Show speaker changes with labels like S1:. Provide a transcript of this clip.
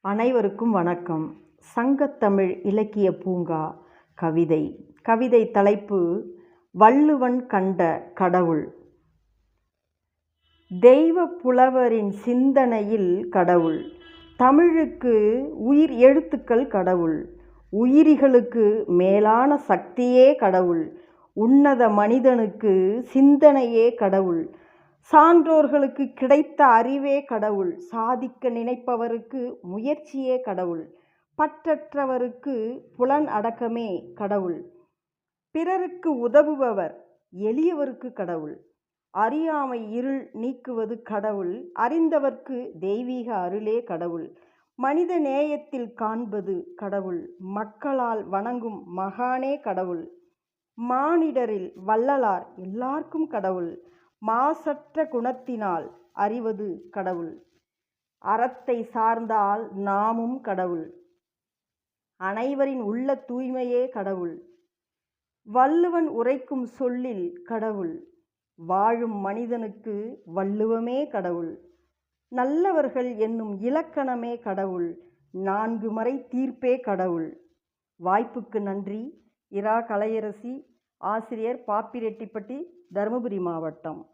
S1: அனைவருக்கும் வணக்கம். சங்கத்தமிழ் இலக்கிய பூங்கா கவிதை. கவிதை தலைப்பு வள்ளுவன் கண்ட கடவுள் தெய்வப் புலவரின் சிந்தனையில் கடவுள். தமிழுக்கு உயிர் எழுத்துக்கள் கடவுள். உயிரிகளுக்கு மேலான சக்தியே கடவுள். உன்னத மனிதனுக்கு சிந்தனையே கடவுள். சான்றோர்களுக்கு கிடைத்த அறிவே கடவுள் சாதிக்க நினைப்பவருக்கு முயற்சியே கடவுள் பற்றற்றவருக்கு புலன் அடக்கமே கடவுள் பிறருக்கு உதவுபவர் எளியவருக்கு கடவுள் அறியாமை இருள் நீக்குவது கடவுள் அறிந்தவர்க்கு தெய்வீக அருளே கடவுள் மனித நேயத்தில் காண்பது கடவுள் மக்களால் வணங்கும் மகானே கடவுள் மானிடரில் வள்ளலார் எல்லார்க்கும் கடவுள் மாசற்ற குணத்தினால் அறிவது கடவுள். அறத்தை சார்ந்தால் நாமும் கடவுள். அனைவரின் உள்ள தூய்மையே கடவுள். வள்ளுவன் உரைக்கும் சொல்லில் கடவுள். வாழும் மனிதனுக்கு வள்ளுவமே கடவுள். நல்லவர்கள் என்னும் இலக்கணமே கடவுள். நான்கு மறை தீர்ப்பே கடவுள். வாய்ப்புக்கு நன்றி. இரா கலையரசி ஆசிரியர் பாப்பிரெட்டிப்பட்டி தருமபுரி மாவட்டம்.